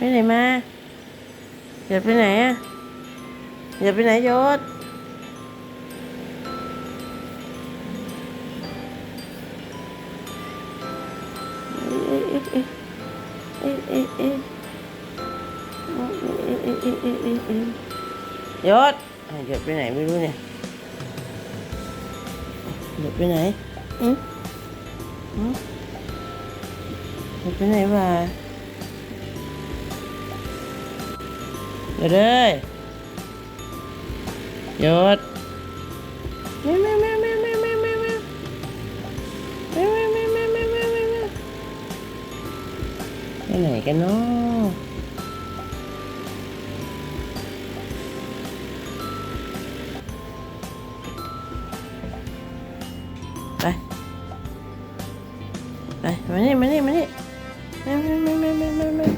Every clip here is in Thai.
cái này ma. Dập cái này dập cái này vô dốt à, dập cái này mới đúng nè. Dập cái này. Ừ. ừ. dập cái này và เอ๊ะเอ๊ะเอ๊ะเอ๊ะเอ๊ะเอ๊ะเอ๊ะเอ๊ะเอ๊ะเอ๊ะเอ๊ะหยดอะหยดไปไหนไม่รู้เนี่ยยดไปไหนอืมอืมหยดไปไหนวเลยหยุดแม่แม่แม่แม่แม่แม่แม่แม่แม่แม่แม่แม่แม่แม่แม่แม่ไปไหนกันเนาะไป ไป มานี่มานี่มานี่แม่แม่แม่แม่แม่แม่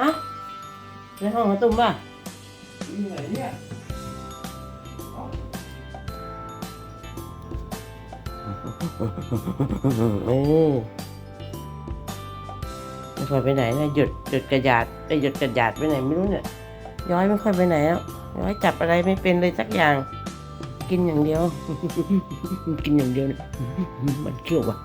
อะในห้องมาตุ้มป่ะไหนเนี่ยเออไม่ค่อยไปไหนนะหยุดหยุดกระยาดไอ้ยหยุดกระยาดไปไหนไม่รู้เนี่ย ย้อยไม่ค่อยไปไหนแล้วย้อยจับอะไรไม่เป็นเลยสักอย่าง กินอย่างเดียว กินอย่างเดียวเนี่ยมันเขี้ยวว่ะ